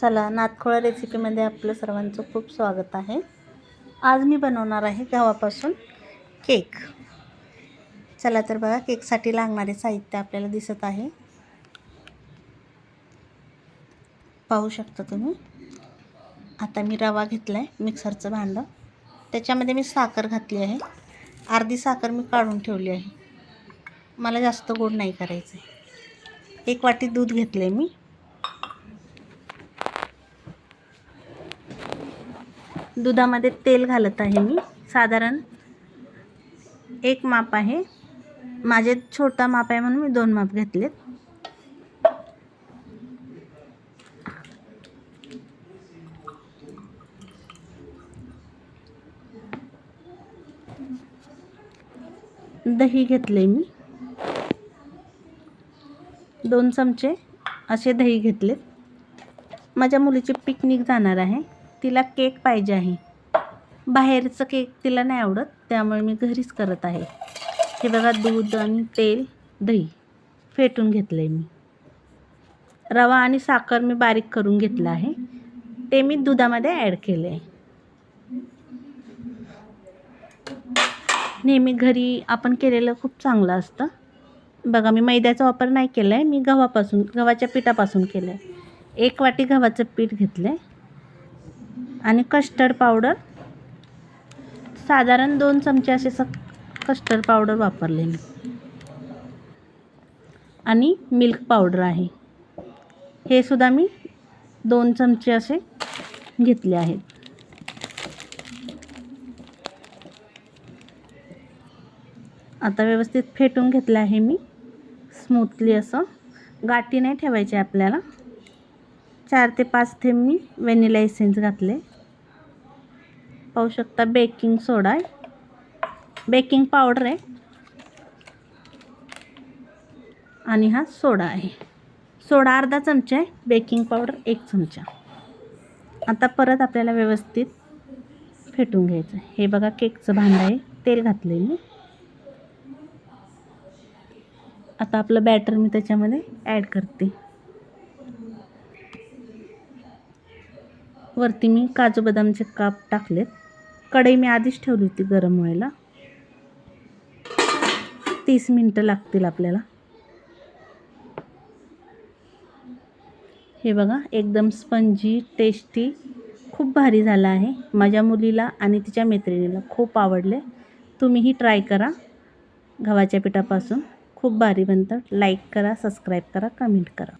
चला नातखोळा रेसिपीमध्ये आपलं सर्वांचं खूप स्वागत आहे. आज मी बनवणार आहे गव्हापासून केक. चला तर बघा केकसाठी लागणारे साहित्य आपल्याला दिसत आहे. पाहू शकता तुम्ही? आता मी रवा घेतला आहे मिक्सरचं भांडं. त्याच्यामध्ये मी साखर घातली आहे. अर्धी साखर मी काढून ठेवली आहे. मला जास्त गोड नाही करायचं आहे एक वाटी दूध घेतलं आहे मी. दुधामध्ये तेल घालत आहे मी. साधारण एक माप आहे. माझे छोटा माप आहे म्हणून मी दोन माप घेतलेत. दही घेतले मी. दोन चमचे असे दही घेतलेत. माझ्या मुलीची पिकनिक जाणार आहे. तिला केक पाहिजे आहे. बाहेरचं केक तिला नाही आवडत त्यामुळे मी घरीच करत आहे. हे बघा दूध आणि तेल दही फेटून घेतलं आहे मी. रवा आणि साखर मी बारीक करून घेतलं आहे. ते मी दुधामध्ये ॲड केलं आहे नेहमी घरी आपण केलेलं खूप चांगलं असतं. बघा मी मैद्याचा वापर नाही केला आहे मी गव्हापासून गव्हाच्या पिठापासून केलं आहे एक वाटी गव्हाचं पीठ घेतलं आहे आणि कस्टर्ड पावडर साधारण दोन चमचे असे स कस्टर्ड पावडर वापरले मी आणि मिल्क पावडर आहे. हे सुद्धा मी दोन चमचे असे घेतले आहेत. आता व्यवस्थित फेटून घेतलं आहे मी. स्मूथली असं. गाठी नाही ठेवायची आपल्याला. चार ते पाच थेंब मी व्हॅनिला एसेन्स घातले. पाहू शकता बेकिंग सोडा. आहे बेकिंग पावडर आहे. आणि हा सोडा आहे. सोडा अर्धा चमचा आहे. बेकिंग पावडर एक चमचा. आता परत आपल्याला व्यवस्थित फेटून घ्यायचं हे बघा केकचं भांडं आहे. तेल घातलं आहे मी आता आपलं बॅटर मी त्याच्यामध्ये ॲड करते. वरती मी काजू बदामचे काप टाकलेत. कढई मी आधीच ठेवली होती गरम व्हायला. तीस मिनटं लागतील आपल्याला. हे बघा एकदम स्पंजी टेस्टी खूप भारी झाला आहे. माझ्या मुलीला आणि तिच्या मैत्रिणीला खूप आवडले. तुम्हीही ट्राय करा गव्हाच्या पिठापासून. खूप भारी बनतं. लाईक करा सबस्क्राईब करा कमेंट करा.